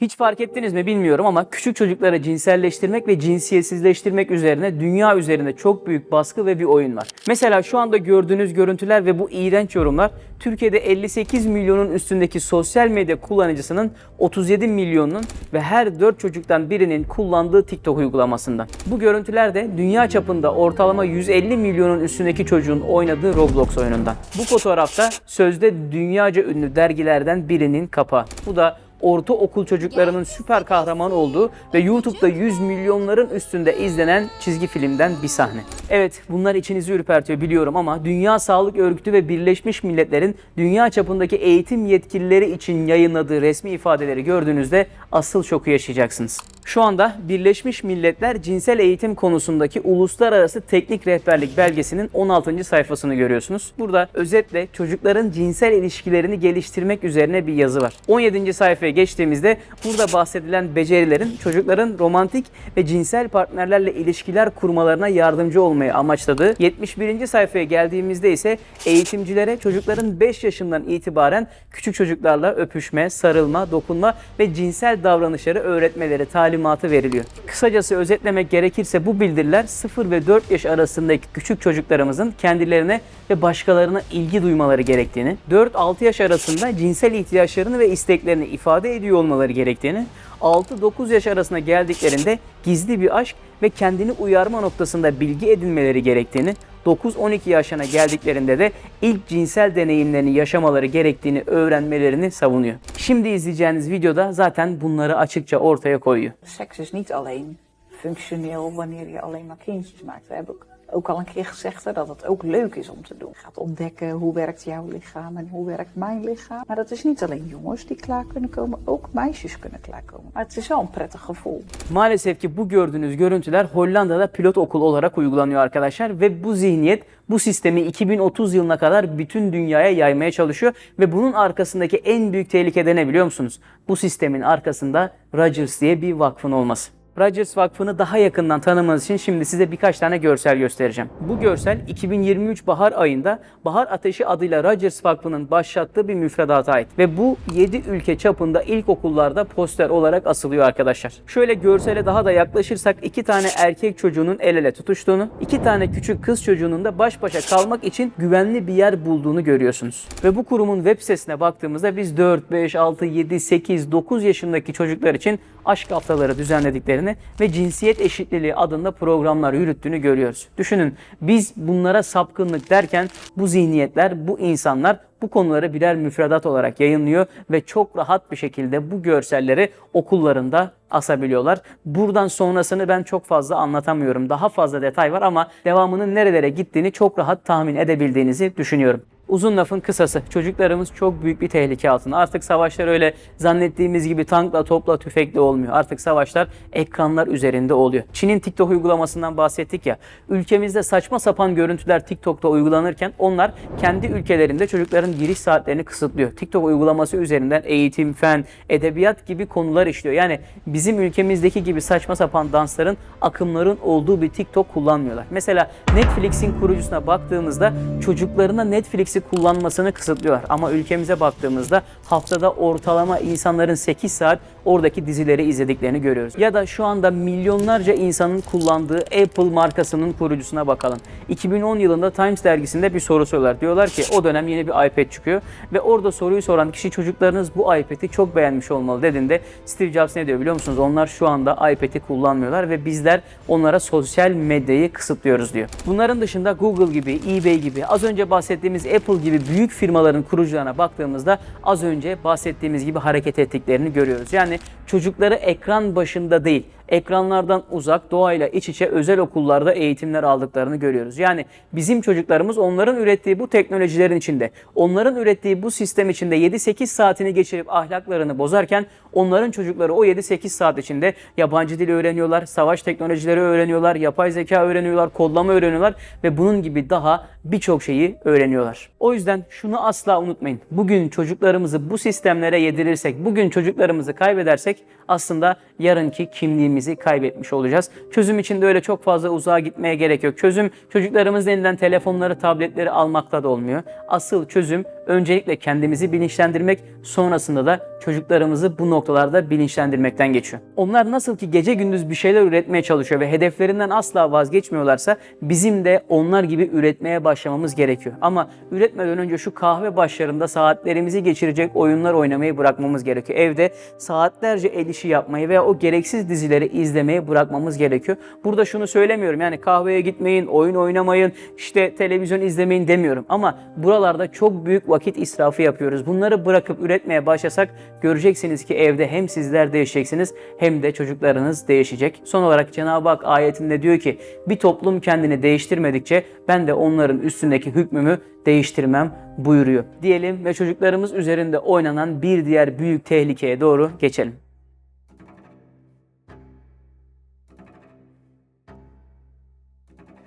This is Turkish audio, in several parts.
Hiç fark ettiniz mi bilmiyorum ama küçük çocukları cinselleştirmek ve cinsiyetsizleştirmek üzerine dünya üzerinde çok büyük baskı ve bir oyun var. Mesela şu anda gördüğünüz görüntüler ve bu iğrenç yorumlar Türkiye'de 58 milyonun üstündeki sosyal medya kullanıcısının 37 milyonunun ve her 4 çocuktan birinin kullandığı TikTok uygulamasından. Bu görüntüler de dünya çapında ortalama 150 milyonun üstündeki çocuğun oynadığı Roblox oyunundan. Bu fotoğrafta sözde dünyaca ünlü dergilerden birinin kapağı. Bu da ortaokul çocuklarının süper kahraman olduğu ve YouTube'da 100 milyonların üstünde izlenen çizgi filmden bir sahne. Evet bunlar içinizi ürpertiyor biliyorum ama Dünya Sağlık Örgütü ve Birleşmiş Milletler'in dünya çapındaki eğitim yetkilileri için yayınladığı resmi ifadeleri gördüğünüzde asıl şoku yaşayacaksınız. Şu anda Birleşmiş Milletler cinsel eğitim konusundaki uluslararası teknik rehberlik belgesinin 16. sayfasını görüyorsunuz. Burada özetle çocukların cinsel ilişkilerini geliştirmek üzerine bir yazı var. 17. sayfaya geçtiğimizde burada bahsedilen becerilerin çocukların romantik ve cinsel partnerlerle ilişkiler kurmalarına yardımcı olmayı amaçladığı 71. sayfaya geldiğimizde ise eğitimcilere çocukların 5 yaşından itibaren küçük çocuklarla öpüşme, sarılma, dokunma ve cinsel davranışları öğretmeleri talimatı veriliyor. Kısacası özetlemek gerekirse bu bildiriler 0 ve 4 yaş arasındaki küçük çocuklarımızın kendilerine ve başkalarına ilgi duymaları gerektiğini, 4-6 yaş arasında cinsel ihtiyaçlarını ve isteklerini ifade ediyor olmaları gerektiğini, 6-9 yaş arasına geldiklerinde gizli bir aşk ve kendini uyarma noktasında bilgi edinmeleri gerektiğini, 9-12 yaşına geldiklerinde de ilk cinsel deneyimlerini yaşamaları gerektiğini öğrenmelerini savunuyor. Şimdi izleyeceğiniz videoda zaten bunları açıkça ortaya koyuyor. Seks is niet alleen functioneel wanneer je alleen maar kindjes maakt. We hebben ook al een keer gezegd hè, dat het ook leuk is om te doen. Je gaat ontdekken hoe werkt jouw lichaam en hoe werkt mijn lichaam. Maar dat is niet alleen jongens die klaar kunnen komen, ook meisjes kunnen klaarkomen. Maar het is wel een prettig gevoel. Maalesef ki bu gördüğünüz görüntüler Hollanda'da pilot okul olarak uygulanıyor arkadaşlar ve bu zihniyet bu sistemi 2030 yılına kadar bütün dünyaya yaymaya çalışıyor ve bunun arkasındaki en büyük tehlike de ne biliyor musunuz? Bu sistemin arkasında Rogers diye bir vakfın olması. Rogers Vakfı'nı daha yakından tanımanız için şimdi size birkaç tane görsel göstereceğim. Bu görsel 2023 bahar ayında Bahar Ateşi adıyla Rogers Vakfı'nın başlattığı bir müfredata ait. Ve bu 7 ülke çapında ilkokullarda poster olarak asılıyor arkadaşlar. Şöyle görsele daha da yaklaşırsak iki tane erkek çocuğunun el ele tutuştuğunu, iki tane küçük kız çocuğunun da baş başa kalmak için güvenli bir yer bulduğunu görüyorsunuz. Ve bu kurumun web sitesine baktığımızda biz 4, 5, 6, 7, 8, 9 yaşındaki çocuklar için aşk haftaları düzenlediklerini ve cinsiyet eşitliği adında programlar yürüttüğünü görüyoruz. Düşünün biz bunlara sapkınlık derken bu zihniyetler, bu insanlar bu konuları birer müfredat olarak yayınlıyor ve çok rahat bir şekilde bu görselleri okullarında asabiliyorlar. Buradan sonrasını ben çok fazla anlatamıyorum. Daha fazla detay var ama devamının nerelere gittiğini çok rahat tahmin edebildiğinizi düşünüyorum. Uzun lafın kısası çocuklarımız çok büyük bir tehlike altında. Artık savaşlar öyle zannettiğimiz gibi tankla, topla, tüfekle olmuyor. Artık savaşlar ekranlar üzerinde oluyor. Çin'in TikTok uygulamasından bahsettik ya. Ülkemizde saçma sapan görüntüler TikTok'ta uygulanırken onlar kendi ülkelerinde çocukların giriş saatlerini kısıtlıyor. TikTok uygulaması üzerinden eğitim, fen, edebiyat gibi konular işliyor. Yani bizim ülkemizdeki gibi saçma sapan dansların, akımların olduğu bir TikTok kullanmıyorlar. Mesela Netflix'in kurucusuna baktığımızda çocuklarına Netflix'i kullanmasını kısıtlıyorlar. Ama ülkemize baktığımızda haftada ortalama insanların 8 saat oradaki dizileri izlediklerini görüyoruz. Ya da şu anda milyonlarca insanın kullandığı Apple markasının kurucusuna bakalım. 2010 yılında Times dergisinde bir soru soruyorlar. Diyorlar ki o dönem yeni bir iPad çıkıyor ve orada soruyu soran kişi çocuklarınız bu iPad'i çok beğenmiş olmalı dediğinde Steve Jobs ne diyor biliyor musunuz? Onlar şu anda iPad'i kullanmıyorlar ve bizler onlara sosyal medyayı kısıtlıyoruz diyor. Bunların dışında Google gibi, eBay gibi, az önce bahsettiğimiz Apple gibi büyük firmaların kurucularına baktığımızda az önce bahsettiğimiz gibi hareket ettiklerini görüyoruz. Yani çocukları ekran başında değil, ekranlardan uzak, doğayla iç içe özel okullarda eğitimler aldıklarını görüyoruz. Yani bizim çocuklarımız onların ürettiği bu teknolojilerin içinde, onların ürettiği bu sistem içinde 7-8 saatini geçirip ahlaklarını bozarken onların çocukları o 7-8 saat içinde yabancı dil öğreniyorlar, savaş teknolojileri öğreniyorlar, yapay zeka öğreniyorlar, kodlama öğreniyorlar ve bunun gibi daha birçok şeyi öğreniyorlar. O yüzden şunu asla unutmayın. Bugün çocuklarımızı bu sistemlere yedirirsek, bugün çocuklarımızı kaybedersek aslında yarınki kimliğimizi kaybetmiş olacağız. Çözüm için de öyle çok fazla uzağa gitmeye gerek yok. Çözüm çocuklarımızın elinden telefonları, tabletleri almakla da olmuyor. Asıl çözüm öncelikle kendimizi bilinçlendirmek, sonrasında da çocuklarımızı bu noktalarda bilinçlendirmekten geçiyor. Onlar nasıl ki gece gündüz bir şeyler üretmeye çalışıyor ve hedeflerinden asla vazgeçmiyorlarsa bizim de onlar gibi üretmeye başlamamız gerekiyor. Ama üretmeden önce şu kahve başlarında saatlerimizi geçirecek oyunlar oynamayı bırakmamız gerekiyor. Evde saatlerce el işi yapmayı veya o gereksiz dizileri izlemeyi bırakmamız gerekiyor. Burada şunu söylemiyorum yani kahveye gitmeyin, oyun oynamayın, işte televizyon izlemeyin demiyorum. Ama buralarda çok büyük vakit israfı yapıyoruz. Bunları bırakıp üretmeye başlasak göreceksiniz ki evde hem sizler değişeceksiniz hem de çocuklarınız değişecek. Son olarak Cenab-ı Hak ayetinde diyor ki bir toplum kendini değiştirmedikçe ben de onların üstündeki hükmümü değiştirmem buyuruyor. Diyelim ve çocuklarımız üzerinde oynanan bir diğer büyük tehlikeye doğru geçelim.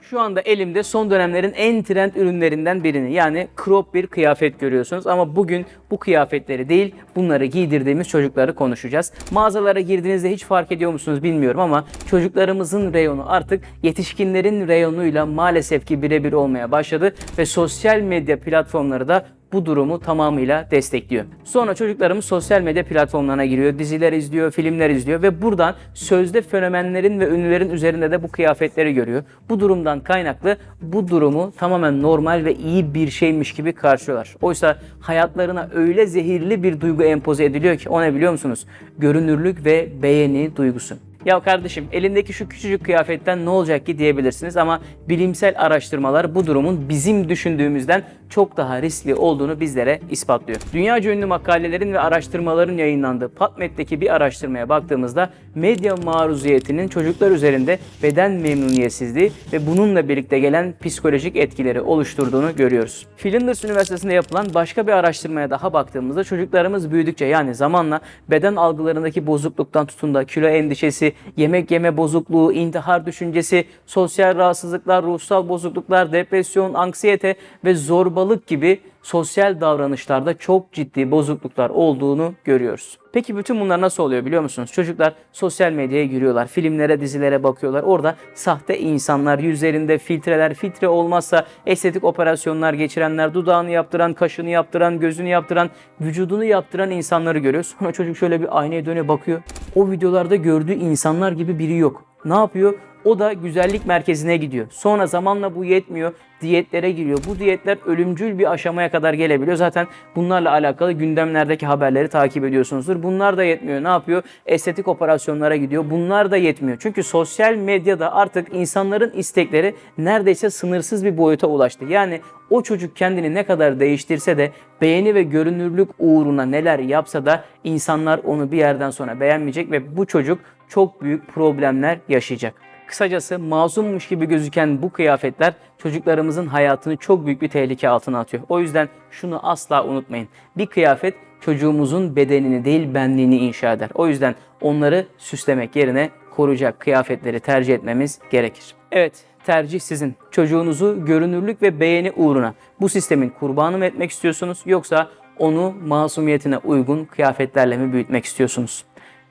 Şu anda elimde son dönemlerin en trend ürünlerinden birini yani crop bir kıyafet görüyorsunuz. Ama bugün bu kıyafetleri değil bunları giydirdiğimiz çocukları konuşacağız. Mağazalara girdiğinizde hiç fark ediyor musunuz bilmiyorum ama çocuklarımızın reyonu artık yetişkinlerin reyonuyla maalesef ki birebir olmaya başladı ve sosyal medya platformları da bu durumu tamamıyla destekliyor. Sonra çocuklarımız sosyal medya platformlarına giriyor, diziler izliyor, filmler izliyor ve buradan sözde fenomenlerin ve ünlülerin üzerinde de bu kıyafetleri görüyor. Bu durumdan kaynaklı bu durumu tamamen normal ve iyi bir şeymiş gibi karşılıyorlar. Oysa hayatlarına öyle zehirli bir duygu empoze ediliyor ki o ne biliyor musunuz? Görünürlük ve beğeni duygusu. Ya kardeşim elindeki şu küçücük kıyafetten ne olacak ki diyebilirsiniz ama bilimsel araştırmalar bu durumun bizim düşündüğümüzden çok daha riskli olduğunu bizlere ispatlıyor. Dünyaca ünlü makalelerin ve araştırmaların yayınlandığı PubMed'deki bir araştırmaya baktığımızda medya maruziyetinin çocuklar üzerinde beden memnuniyetsizliği ve bununla birlikte gelen psikolojik etkileri oluşturduğunu görüyoruz. Flinders Üniversitesi'nde yapılan başka bir araştırmaya daha baktığımızda çocuklarımız büyüdükçe yani zamanla beden algılarındaki bozukluktan tutun da kilo endişesi, yemek yeme bozukluğu, intihar düşüncesi, sosyal rahatsızlıklar, ruhsal bozukluklar, depresyon, anksiyete ve zorbalık gibi sosyal davranışlarda çok ciddi bozukluklar olduğunu görüyoruz. Peki bütün bunlar nasıl oluyor biliyor musunuz? Çocuklar sosyal medyaya giriyorlar, filmlere, dizilere bakıyorlar. Orada sahte insanlar, yüzlerinde filtreler, filtre olmazsa estetik operasyonlar geçirenler, dudağını yaptıran, kaşını yaptıran, gözünü yaptıran, vücudunu yaptıran insanları görüyor. Sonra çocuk şöyle bir aynaya dönüyor bakıyor. O videolarda gördüğü insanlar gibi biri yok. Ne yapıyor? O da güzellik merkezine gidiyor. Sonra zamanla bu yetmiyor. Diyetlere giriyor. Bu diyetler ölümcül bir aşamaya kadar gelebiliyor. Zaten bunlarla alakalı gündemlerdeki haberleri takip ediyorsunuzdur. Bunlar da yetmiyor. Ne yapıyor? Estetik operasyonlara gidiyor. Bunlar da yetmiyor. Çünkü sosyal medyada artık insanların istekleri neredeyse sınırsız bir boyuta ulaştı. Yani o çocuk kendini ne kadar değiştirse de beğeni ve görünürlük uğruna neler yapsa da insanlar onu bir yerden sonra beğenmeyecek ve bu çocuk çok büyük problemler yaşayacak. Kısacası masummuş gibi gözüken bu kıyafetler çocuklarımızın hayatını çok büyük bir tehlike altına atıyor. O yüzden şunu asla unutmayın. Bir kıyafet çocuğumuzun bedenini değil benliğini inşa eder. O yüzden onları süslemek yerine koruyacak kıyafetleri tercih etmemiz gerekir. Evet, tercih sizin. Çocuğunuzu görünürlük ve beğeni uğruna bu sistemin kurbanı mı etmek istiyorsunuz yoksa onu masumiyetine uygun kıyafetlerle mi büyütmek istiyorsunuz?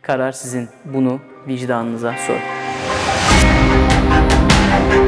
Karar sizin. Bunu vicdanınıza sorun. thank you